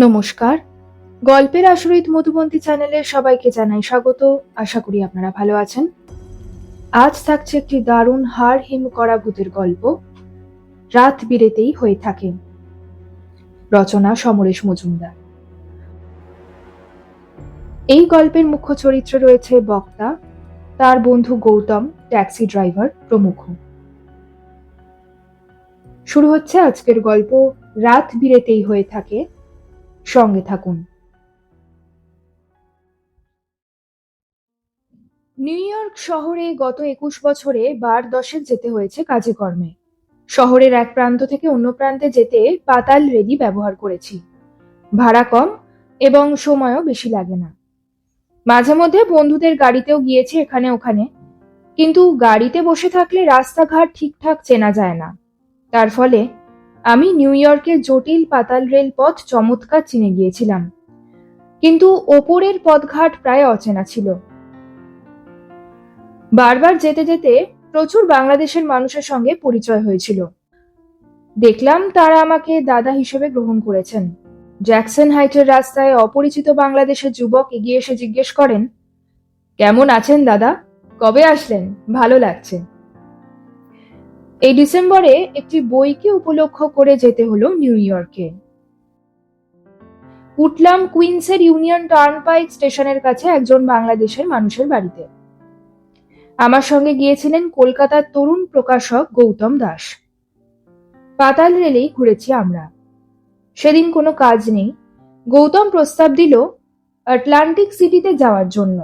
নমস্কার। গল্পের আশ্রয়িত মধুবন্তী চ্যানেলে সবাইকে জানাই স্বাগত। আশা করি আপনারা ভালো আছেন। আজ থাকছে একটি দারুণ হাড় হিম করা ভূতের গল্প। রাত বিরেতেই হয়ে থাকে। রচনা সমরেশ মজুমদার। এই গল্পের মুখ্য চরিত্রে রয়েছে বক্তা, তার বন্ধু গৌতম, ট্যাক্সি ড্রাইভার প্রমুখ। শুরু হচ্ছে আজকের গল্প, রাত বিরেতেই হয়ে থাকে সঙ্গে থাকুন। নিউ ইয়র্ক শহরে গত একুশ বছরে বার দশেক যেতে হয়েছে কাজে কর্মে। শহরের এক প্রান্ত থেকে অন্য প্রান্তে যেতে পাতাল রেডি ব্যবহার করেছি। ভাড়া কম এবং সময়ও বেশি লাগে না। মাঝে মধ্যে বন্ধুদের গাড়িতেও গিয়েছি এখানে ওখানে, কিন্তু গাড়িতে বসে থাকলে রাস্তাঘাট ঠিকঠাক চেনা যায় না। তার ফলে আমি নিউ ইয়র্কের জটিল পাতাল রেল পথ চমৎকার চিনে গিয়েছিলাম। কিন্তু ওপরের পথঘাট প্রায় অচেনা ছিল। বারবার যেতে যেতে প্রচুর বাংলাদেশের মানুষের সঙ্গে পরিচয় হয়েছিল। দেখলাম তারা আমাকে দাদা হিসেবে গ্রহণ করেছেন। জ্যাকসন হাইটের রাস্তায় অপরিচিত বাংলাদেশের যুবক এগিয়ে এসে জিজ্ঞেস করেন, কেমন আছেন দাদা? কবে আসলেন? ভালো লাগছে। এই ডিসেম্বরে একটি বইকে উপলক্ষ করে যেতে হলো নিউ ইয়র্কে। উঠলাম কুইন্সের ইউনিয়ন টার্নপাইক স্টেশনের কাছে একজন বাংলাদেশের মানুষের বাড়িতে। আমার সঙ্গে গিয়েছিলেন কলকাতার তরুণ প্রকাশক গৌতম দাস। পাতাল রেলেই ঘুরেছি আমরা। সেদিন কোনো কাজ নেই। গৌতম প্রস্তাব দিল, আটলান্টিক সিটিতে যাওয়ার জন্য।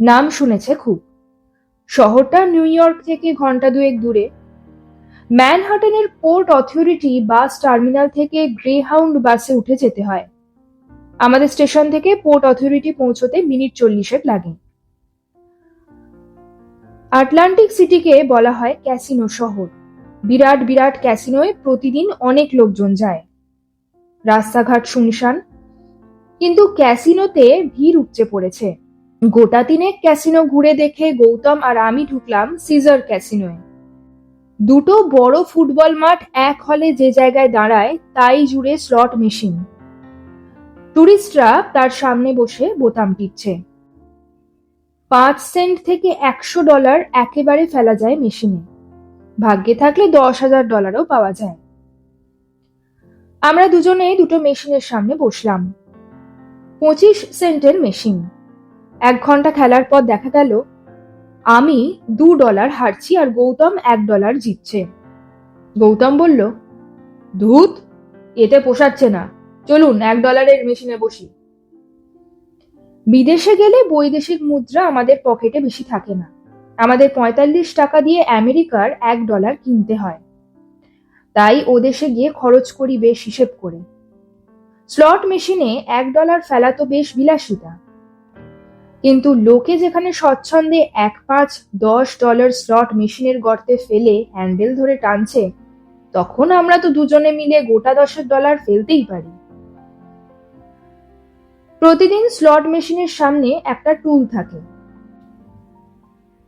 নাম শুনেছে খুব। শহরটা নিউ ইয়র্ক থেকে ঘণ্টা দুয়েক দূরে। ম্যানহাটনের পোর্ট অথরিটি বাস টার্মিনাল থেকে গ্রেহাউন্ড বাসে উঠে যেতে হয়। আমাদের স্টেশন থেকে পোর্ট অথরিটি পৌঁছতে মিনিট চল্লিশেক লাগে। আটলান্টিক সিটিকে বলা হয় ক্যাসিনো শহর। বিরাট বিরাট ক্যাসিনোয় প্রতিদিন অনেক লোকজন যায়। রাস্তাঘাট শুনশান। কিন্তু ক্যাসিনোতে ভিড় উপচে পড়েছে। গোটা তিনেক ক্যাসিনো ঘুরে দেখে গৌতম আর আমি ঢুকলাম সিজার ক্যাসিনোয়। দুটো বড় ফুটবল মাঠ এক হলে যে জায়গায় দাঁড়ায়, তাই জুড়ে স্লট মেশিন টুরিস্টরা তার সামনে বসে বোতাম টিপছে। পাঁচ সেন্ট থেকে একশো ডলার একেবারে ফেলা যায় মেশিনে ভাগ্যে থাকলে দশ হাজার ডলারও পাওয়া যায়। আমরা দুজনে দুটো মেশিনের সামনে বসলাম। পঁচিশ সেন্টের মেশিন এক ঘণ্টা খেলার পর দেখা গেল আমি দু ডলার হারছি আর গৌতম এক ডলার জিতছে। গৌতম বলল, ধুত, এতে পোষাচ্ছে না। চলুন, এক ডলারের মেশিনে বসি। বিদেশে গেলে বৈদেশিক মুদ্রা আমাদের পকেটে বেশি থাকে না। আমাদের পঁয়তাল্লিশ টাকা দিয়ে আমেরিকার এক ডলার কিনতে হয়। তাই ও দেশে গিয়ে খরচ করি বেশ হিসেব করে। স্লট মেশিনে এক ডলার ফেলা তো বেশ বিলাসিতা। কিন্তু লোকে যেখানে স্বচ্ছন্দে এক পাঁচ দশ ডলার স্লট মেশিনের গর্তে ফেলে হ্যান্ডেল ধরে টানছে, তখন আমরা তো দুজনে মিলে গোটা দশের ডলার ফেলতেই পারি। প্রতিদিন স্লট মেশিনের সামনে একটা টুল থাকে।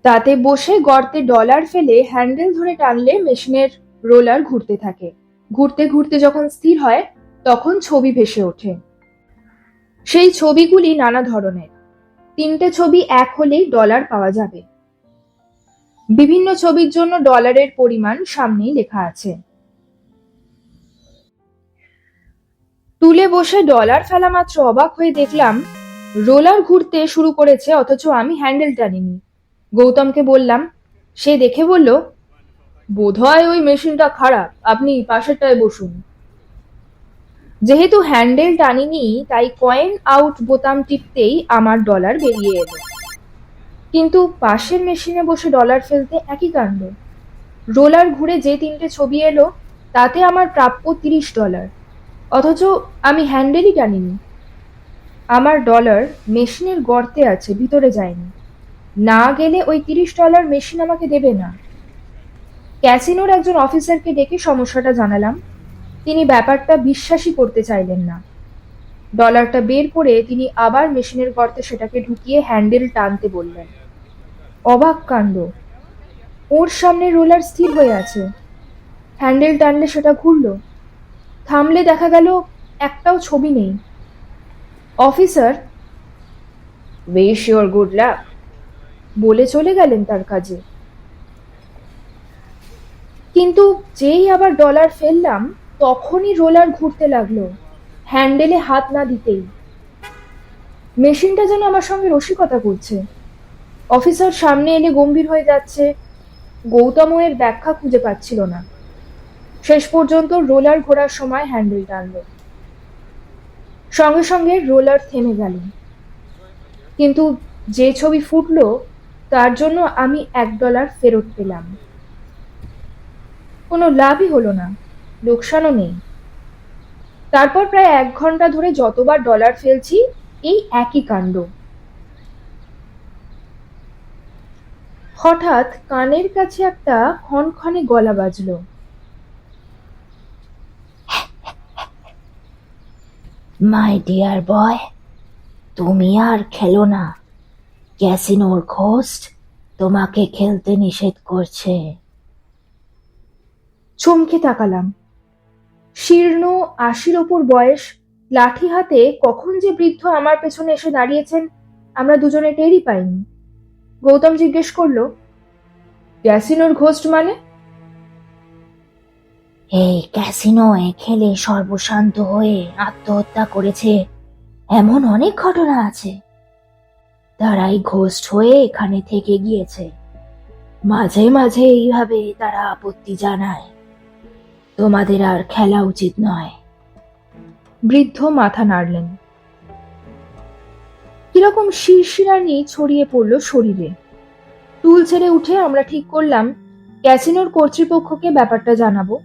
তাতে বসে গর্তে ডলার ফেলে হ্যান্ডেল ধরে টানলে মেশিনের রোলার ঘুরতে থাকে। ঘুরতে ঘুরতে যখন স্থির হয়, তখন ছবি ভেসে ওঠে। সেই ছবিগুলি নানা ধরনের। তিনটে ছবি এক হলেই ডলার পাওয়া যাবে। বিভিন্ন ছবির জন্য ডলারের পরিমাণ সামনেই লেখা আছে। তুলে বসে ডলার ফেলা মাত্র অবাক হয়ে দেখলাম রোলার ঘুরতে শুরু করেছে, অথচ আমি হ্যান্ডেল টানিনি। গৌতমকে বললাম, সে দেখে বলল, বোধহয় ওই মেশিনটা খারাপ, আপনি পাশেরটায় বসুন। যেহেতু হ্যান্ডেল টানিনি, তাই কয়েন আউট বোতাম টিপতেই আমার ডলার বেরিয়ে এলো। কিন্তু পাশের মেশিনে বসে ডলার ফেলতে একই কাণ্ড। রোলার ঘুরে যে তিনটে ছবি এলো, তাতে আমার প্রাপ্য তিরিশ ডলার। অথচ আমি হ্যান্ডেলই টানিনি। আমার ডলার মেশিনের গর্তে আছে, ভিতরে যায়নি। না গেলে ওই তিরিশ ডলার মেশিন আমাকে দেবে না। ক্যাসিনোর একজন অফিসারকে ডেকে সমস্যাটা জানালাম। তিনি ব্যাপারটা বিশ্বাসই করতে চাইলেন না। ডলারটা বের করে তিনি আবার মেশিনের গর্তে সেটাকে ঢুকিয়ে হ্যান্ডেল টানতে বললেন। অবাক কাণ্ড। ওর সামনে রোলার স্থির হয়ে আছে। হ্যান্ডেল টানলে সেটা ঘুরল। থামলে দেখা গেল একটাও ছবি নেই। Officer wish your good luck বলে চলে গেলেন তার কাজে। কিন্তু যেই আবার ডলার ফেললাম তখনই রোলার ঘুরতে লাগল, হ্যান্ডেলে হাত না দিতেই। মেশিনটা যেন আমার সঙ্গে রসিকতা করছে। অফিসার সামনে এলে গম্ভীর হয়ে যাচ্ছে, গৌতম এর ব্যাখ্যা খুঁজে পাচ্ছিল না। শেষ পর্যন্ত রোলার ঘোরার সময় হ্যান্ডেল টানল। সঙ্গে সঙ্গে রোলার থেমে গেল। কিন্তু যে ছবি ফুটলো, তার জন্য আমি এক ডলার ফেরত পেলাম। কোনো লাভই হলো না। লোকসানও নেই। তারপর প্রায় এক ঘণ্টা ধরে যতবার ডলার ফেলছি এই একই কাণ্ড। হঠাৎ কানের কাছে একটা ক্ষণক্ষণে গলা বাজলো। মাই ডিয়ার বয় তুমি আর খেলো না। ক্যাসিনোর ঘোস্ট তোমাকে খেলতে নিষেধ করছে। চমকে তাকালাম। শীর্ণ আশির ওপর বয়স, লাঠি হাতে কখন যে বৃদ্ধ আমার পেছনে এসে দাঁড়িয়েছেন, আমরা দুজনে টেরই পাইনি। গৌতম জিজ্ঞেস করল, ক্যাসিনোর ঘোষ্ট মানে? এই ক্যাসিনোয় খেলে সর্বশান্ত হয়ে আত্মহত্যা করেছে। এমন অনেক ঘটনা আছে। তারাই ঘোষ্ট হয়ে এখানে থেকে গিয়েছে। মাঝে মাঝে এইভাবে তারা আপত্তি জানায়। তোমাদের আর খেলা উচিত নয়। বৃদ্ধ মাথা নাড়লেন। কীরকম শিরশিরানি ছড়িয়ে পড়ল শরীরে। টুল ছেড়ে উঠে আমরা ঠিক করলাম, ক্যাসিনোর কর্তৃপক্ষকে ব্যাপারটা জানাব।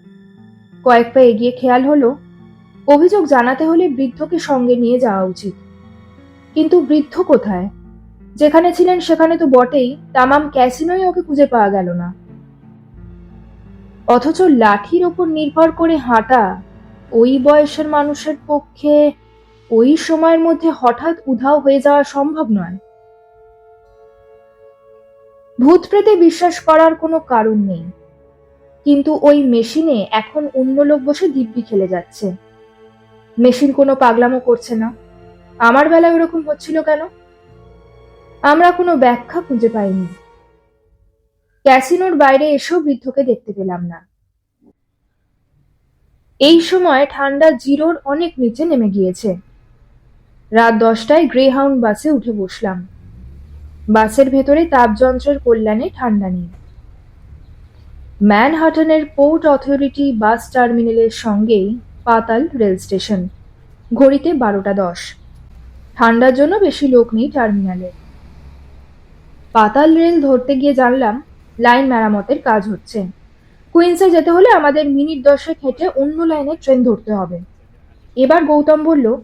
কয়েক পা এগিয়ে খেয়াল হলো, অভিযোগ জানাতে হলে বৃদ্ধকে সঙ্গে নিয়ে যাওয়া উচিত। কিন্তু বৃদ্ধ কোথায়? যেখানে ছিলেন সেখানে তো বটেই, তামাম ক্যাসিনোই ওকে খুঁজে পাওয়া গেল না। অথচ লাঠির ওপর নির্ভর করে হাঁটা ওই বয়সের মানুষের পক্ষে ওই সময়ের মধ্যে হঠাৎ উধাও হয়ে যাওয়া সম্ভব নয়। ভূত প্রেতে বিশ্বাস করার কোনো কারণ নেই। কিন্তু ওই মেশিনে এখন অন্য লোক বসে দিব্যি খেলে যাচ্ছে। মেশিন কোনো পাগলামো করছে না। আমার বেলায় ওরকম হচ্ছিল কেন? আমরা কোনো ব্যাখ্যা খুঁজে পাইনি। ক্যাসিনোর বাইরে এসেও বৃদ্ধকে দেখতে পেলাম না। এই সময় ঠান্ডা জিরোর অনেক নিচে নেমে গিয়েছে। রাত দশটায় গ্রেহাউন্ড বাসে উঠে বসলাম। বাসের ভেতরে তাপযন্ত্রের কল্যাণে ঠান্ডা নেই। ম্যানহাটনের পোর্ট অথরিটি বাস টার্মিনালের সঙ্গেই পাতাল রেল স্টেশন, ঘড়িতে বারোটা দশ। ঠান্ডার জন্য বেশি লোক নেই টার্মিনালে। পাতাল রেল ধরতে গিয়ে জানলাম লাইন মেরামতের কাজ হচ্ছে। কুইন্সে যেতে হলে আমাদের মিনিট দশেক হেঁটে অন্য লাইনে ট্রেন ধরতে হবে। এবার গৌতম বলল,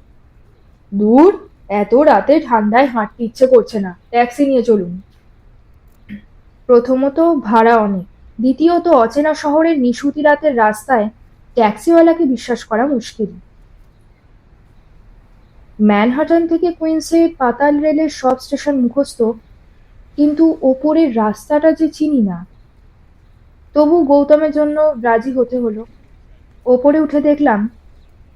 দূর, এত রাতে ঠান্ডায় হাঁটতে ইচ্ছে করছে না। ট্যাক্সি নিয়ে চলুন। প্রথমত ভাড়া অনেক, দ্বিতীয়ত অচেনা শহরের নিশুতি রাতের রাস্তায় ট্যাক্সিওয়ালাকে বিশ্বাস করা মুশকিল। ম্যানহাটন থেকে কুইন্সে পাতাল রেলের সব স্টেশন মুখস্থ কিন্তু ওপরের রাস্তাটা যে চিনি না। তবু গৌতমের জন্য রাজি হতে হলো। ওপরে উঠে দেখলাম,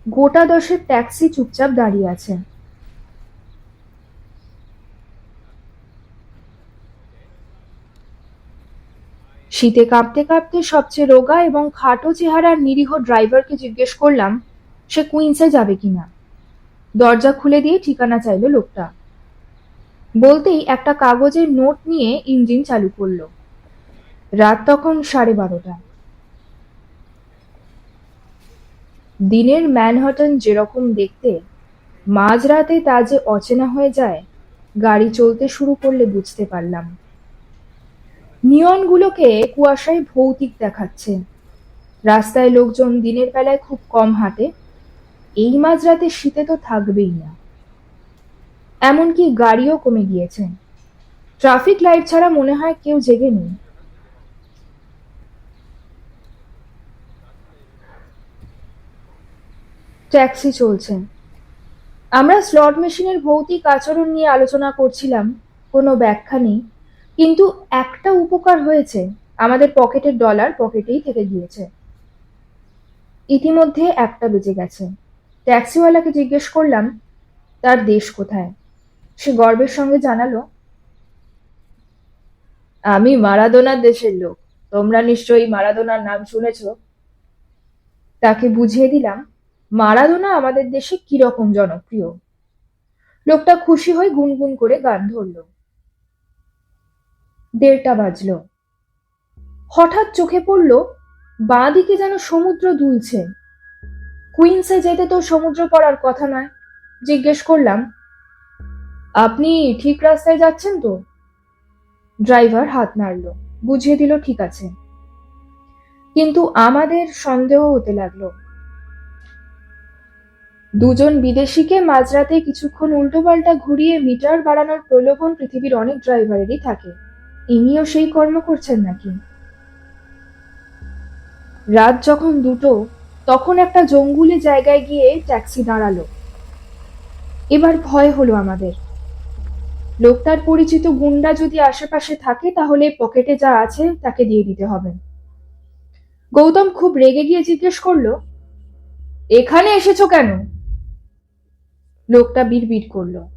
গোটা দশের ট্যাক্সি চুপচাপ দাঁড়িয়ে আছে। শীতে কাঁপতে কাঁপতে সবচেয়ে রোগা এবং খাটো চেহারার নিরীহ ড্রাইভারকে জিজ্ঞেস করলাম, সে কুইন্সে যাবে কিনা? দরজা খুলে দিয়ে ঠিকানা চাইলো লোকটা। বলতেই একটা কাগজের নোট নিয়ে ইঞ্জিন চালু করল। রাত তখন সাড়ে বারোটা। দিনের ম্যানহাটন যেরকম দেখতে, মাঝরাতে তা যে অচেনা হয়ে যায়, গাড়ি চলতে শুরু করলে বুঝতে পারলাম। নিয়নগুলোকে কুয়াশায় ভৌতিক দেখাচ্ছে। রাস্তায় লোকজন দিনের বেলায় খুব কম হাঁটে। এই মাঝরাতে শীতে তো থাকবেই না। এমনকি গাড়িও কমে গিয়েছে। ট্রাফিক লাইট ছাড়া মনে হয় কেউ জেগে নেই। ট্যাক্সি চলছে। আমরা স্লট মেশিনের ভৌতিক আচরণ নিয়ে আলোচনা করছিলাম, কোনো ব্যাখ্যা নেই, কিন্তু একটা উপকার হয়েছে, আমাদের পকেটের ডলার পকেটেই থেকে গিয়েছে। ইতিমধ্যে একটা বেজে গেছে। ট্যাক্সিওয়ালাকে জিজ্ঞেস করলাম, তার দেশ কোথায়? সে গর্বের সঙ্গে জানালো, আমি মারাদোনার দেশের লোক। তোমরা নিশ্চয়ই মারাদোনার নাম শুনেছ। তাকে বুঝিয়ে দিলাম, মারাদোনা আমাদের দেশে কীরকম জনপ্রিয়। লোকটা খুশি হয়ে গুনগুন করে গান ধরল। দেড়টা বাজলো। হঠাৎ চোখে পড়ল বাঁ দিকে যেন সমুদ্র দুলছে। কুইন্সে যেতে তো সমুদ্র পড়ার কথা নয়, জিজ্ঞেস করলাম আপনি ঠিক রাস্তায় যাচ্ছেন তো? ড্রাইভার হাত নাড়ল। বুঝিয়ে দিল, ঠিক আছে। কিন্তু আমাদের সন্দেহ হতে লাগল। দুজন বিদেশিকে মাঝরাতে কিছুক্ষণ উল্টোপাল্টা ঘুরিয়ে মিটার বাড়ানোর প্রলোভন পৃথিবীর অনেক ড্রাইভারেরই থাকে। ইনিও সেই কর্ম করছেন নাকি? রাত যখন দুটো, তখন একটা জঙ্গুলি জায়গায় গিয়ে ট্যাক্সি দাঁড়াল। এবার ভয় হলো আমাদের। লোকটার পরিচিত গুন্ডা যদি আশেপাশে থাকে, তাহলে পকেটে যা আছে তাকে দিয়ে দিতে হবে। গৌতম খুব রেগে গিয়ে জিজ্ঞেস করল, এখানে এসেছ কেন? লোকটা বিড়বিড় করল,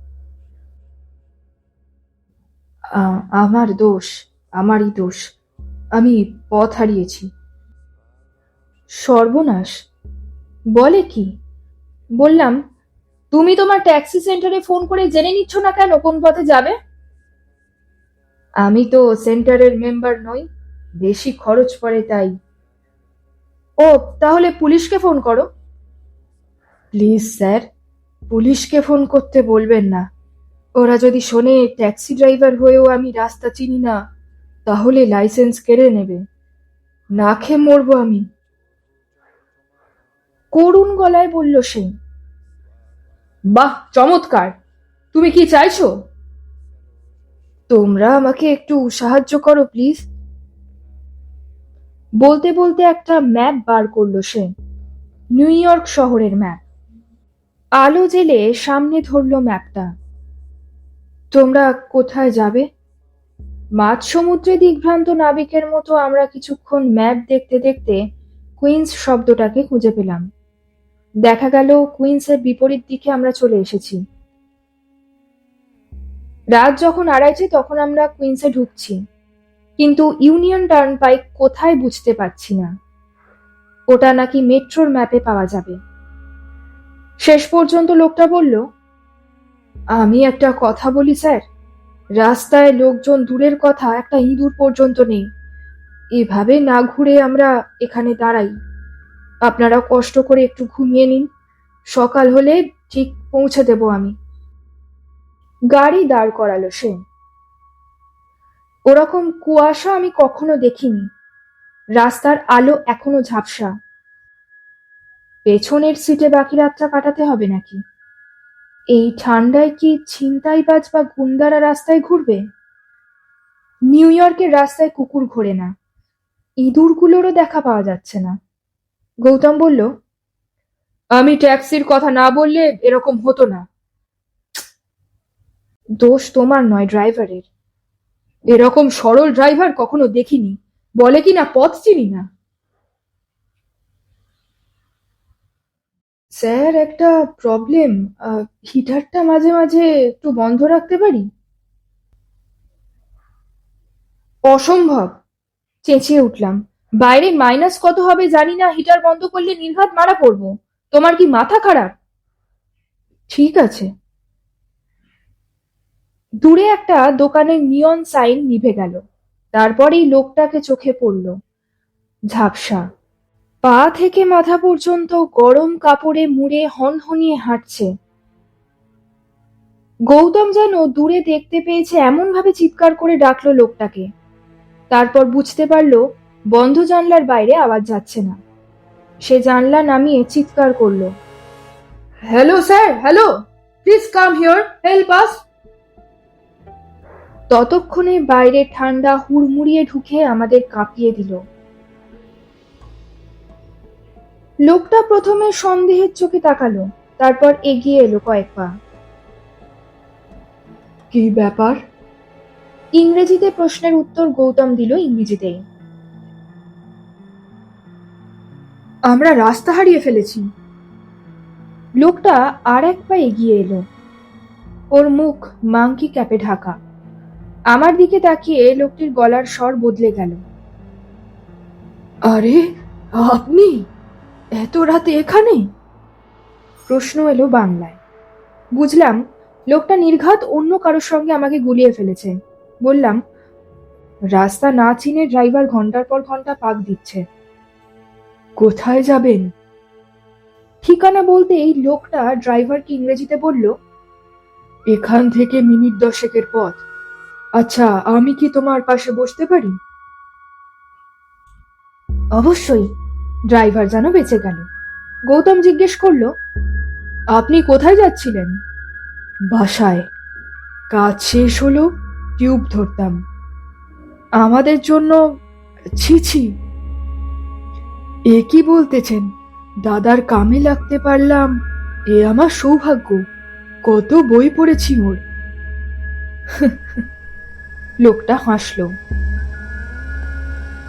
"আ- আমার দোষ, আমারই দোষ, আমি পথ হারিয়েছি। সর্বনাশ, বলে কি? বললাম তুমি তোমার ট্যাক্সি সেন্টারে ফোন করে জেনে নিচ্ছ না কেন কোন পথে যাবে? আমি তো সেন্টারের মেম্বার নই, বেশি খরচ পড়ে তাই। ও, তাহলে পুলিশকে ফোন করো। প্লিজ স্যার, পুলিশকে ফোন করতে বলবেন না। ওরা যদি শোনে ট্যাক্সি ড্রাইভার হয়েও আমি রাস্তা চিনি না, তাহলে লাইসেন্স কেড়ে নেবে। না খেয়ে মরবো আমি। করুণ গলায় বলল সে। বাহ, চমৎকার। তুমি কি চাইছো? তোমরা আমাকে একটু সাহায্য করো, প্লিজ। বলতে বলতে একটা ম্যাপ বার করল সে। নিউ ইয়র্ক শহরের ম্যাপ। আলো জেলে সামনে ধরলো ম্যাপটা। তোমরা কোথায় যাবে? মাঝ সমুদ্রে দিগ্ভ্রান্ত নাবিকের মতো আমরা কিছুক্ষণ ম্যাপ দেখতে দেখতে কুইন্স শব্দটাকে খুঁজে পেলাম। দেখা গেল কুইন্সের বিপরীত দিকে আমরা চলে এসেছি। রাত যখন আড়াইছে তখন আমরা কুইন্সে ঢুকছি। কিন্তু ইউনিয়ন টার্নপাইক কোথায় বুঝতে পারছি না। ওটা নাকি মেট্রোর ম্যাপে পাওয়া যাবে। শেষ পর্যন্ত লোকটা বলল, আমি একটা কথা বলি, স্যার। রাস্তায় লোকজন দূরের কথা একটা ইঁদুর পর্যন্ত নেই। এভাবে না ঘুরে আমরা এখানে দাঁড়াই। আপনারা কষ্ট করে একটু ঘুমিয়ে নিন। সকাল হলে ঠিক পৌঁছে দেব আমি। গাড়ি দাঁড় করালো সে। ওরকম কুয়াশা আমি কখনো দেখিনি। রাস্তার আলো এখনও ঝাপসা। পেছনের সিটে বাকি রাতটা কাটাতে হবে নাকি? এই ঠান্ডায় কি ছিনতাইবাজ বা গুন্দারা রাস্তায় ঘুরবে? নিউ ইয়র্কের রাস্তায় কুকুর ঘোরে না। ইঁদুরগুলোরও দেখা পাওয়া যাচ্ছে না। গৌতম বলল, আমি ট্যাক্সির কথা না বললে এরকম হতো না। দোষ তোমার নয় ড্রাইভারের। এরকম সরল ড্রাইভার কখনো দেখিনি। বলে কি না, পথ চিনি না? স্যার, একটা প্রবলেম। হিটারটা মাঝে মাঝে একটু বন্ধ রাখতে পারি? অসম্ভব। চেঁচিয়ে উঠলাম। বাইরে মাইনাস কত হবে জানি না হিটার বন্ধ করলে নির্ঘাত মারা পড়ব। তোমার কি মাথা খারাপ? ঠিক আছে। দূরে একটা দোকানের নিয়ন সাইন নিভে গেল। তারপরেই লোকটাকে চোখে পড়ল। ঝাপসা। পা থেকে মাথা পর্যন্ত গরম কাপড়ে মুড়ে হনহনিয়ে হাঁটছে। গৌতম যেন দূরে দেখতে পেয়েছে এমন ভাবে চিৎকার করে ডাকলো লোকটাকে। তারপর বুঝতে পারল বন্ধ জানলার বাইরে আওয়াজ যাচ্ছে না। সে জানলা নামিয়ে চিৎকার করল। Hello sir hello please come here help us ততক্ষণে বাইরে ঠান্ডা হুড়মুড়িয়ে ঢুকে আমাদের কাঁপিয়ে দিল। লোকটা প্রথমে সন্দেহের চোখে তাকালো তারপর এগিয়ে এলো কয়েক পা। কি ব্যাপার? ইংরেজিতে প্রশ্নের উত্তর গৌতম দিল ইংরেজিতেই। আমরা রাস্তা হারিয়ে ফেলেছি। লোকটা আর এক পা এগিয়ে এলো। ওর মুখ মাংকি ক্যাপে ঢাকা। আমার দিকে তাকিয়ে লোকটির গলার স্বর বদলে গেল। আরে, আপনি? এত রাতে এখানে? প্রশ্ন এলো বাংলায়। বুঝলাম লোকটা নির্ঘাত অন্য কারোর সঙ্গে আমাকে গুলিয়ে ফেলেছে। বললাম, রাস্তা না চিনে ড্রাইভার ঘণ্টার পর ঘণ্টা পাক দিচ্ছে। কোথায় যাবেন? ঠিকানা বলতেই লোকটা ড্রাইভারকে ইংরেজিতে বলল, এখান থেকে মিনিট দশেকের পথ। আচ্ছা আমি কি তোমার পাশে বসতে পারি? অবশ্যই। ড্রাইভার যেন বেঁচে গেল। গৌতম জিজ্ঞেস করল, আপনি কোথায় যাচ্ছিলেন? বাসায়। কাজ শেষ হলো, টিউব ধরতাম। আমাদের জন্য, ছি ছি। এ কি বলতেছেন? দাদার কামে লাগতে পারলাম, এ আমার সৌভাগ্য। কত বই পড়েছি ওর। লোকটা হাসলো।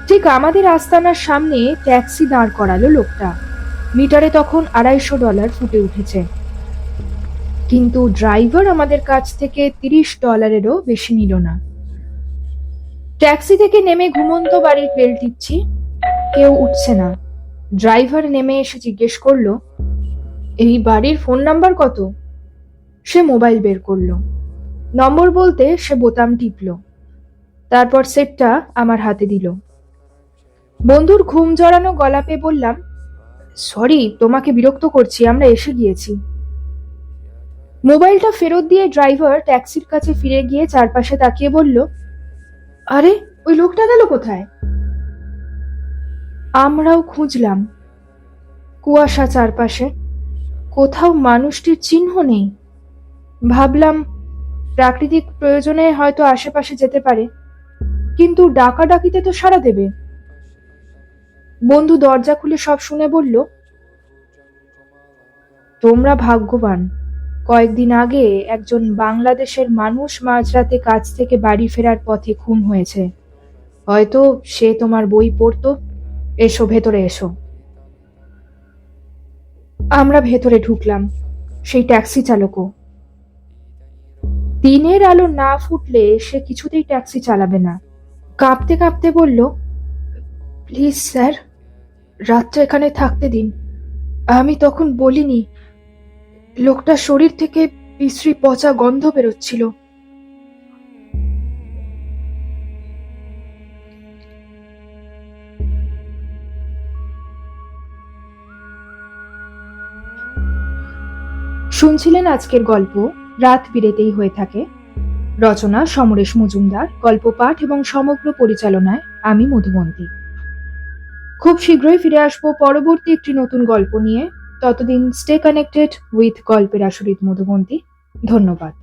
ঠিক আমাদের আস্তানার সামনে ট্যাক্সি দাঁড় করালো লোকটা। মিটারে তখন আড়াইশো ডলার ফুটে উঠেছে। কিন্তু ড্রাইভার আমাদের কাছ থেকে তিরিশ ডলারেরও বেশি নিল না। ট্যাক্সি থেকে নেমে ঘুমন্ত বাড়ির বেল টিপছি। কেউ উঠছে না। ড্রাইভার নেমে এসে জিজ্ঞেস করল, এই বাড়ির ফোন নাম্বার কত? সে মোবাইল বের করল। নম্বর বলতে সে বোতাম টিপলো। তারপর সেটটা আমার হাতে দিল। বন্ধুর ঘুম জড়ানো গলা পেয়ে বললাম, সরি, তোমাকে বিরক্ত করছি, আমরা এসে গিয়েছি। মোবাইলটা ফেরত দিয়ে ড্রাইভার ট্যাক্সির কাছে ফিরে গিয়ে চারপাশে তাকিয়ে বলল, আরে, ওই লোকটা গেল কোথায়? আমরাও খুঁজলাম। কুয়াশা চারপাশে কোথাও মানুষটির চিহ্ন নেই। ভাবলাম, প্রাকৃতিক প্রয়োজনে হয়তো আশেপাশে যেতে পারে, কিন্তু ডাকাডাকিতে তো সাড়া দেবে। বন্ধু দরজা খুলে সব শুনে বলল, তোমরা ভাগ্যবান। কয়েকদিন আগে একজন বাংলাদেশের মানুষ মাঝরাতে কাজ থেকে বাড়ি ফেরার পথে খুন হয়েছে। হয়তো সে তোমার বই পড়তো এসো, ভেতরে এসো। আমরা ভেতরে ঢুকলাম, সেই ট্যাক্সি চালকও। দিনের আলো না ফুটলে সে কিছুতেই ট্যাক্সি চালাবে না। কাঁপতে কাঁপতে বলল, প্লিজ স্যার রাতটা এখানে থাকতে দিন। আমি তখন বলিনি লোকটা শরীর থেকে বিশ্রী পচা গন্ধ বেরোচ্ছিল। শুনছিলেন আজকের গল্প, রাত বিরেতেই হয়ে থাকে। রচনা সমরেশ মজুমদার, গল্প পাঠ এবং সমগ্র পরিচালনায় আমি মধুমন্তী। খুব শীঘ্রই ফিরে আসব পরবর্তী একটি নতুন গল্প নিয়ে। ততদিন স্টে কানেক্টেড উইথ গল্পের আসরিত মধুমন্তী। ধন্যবাদ।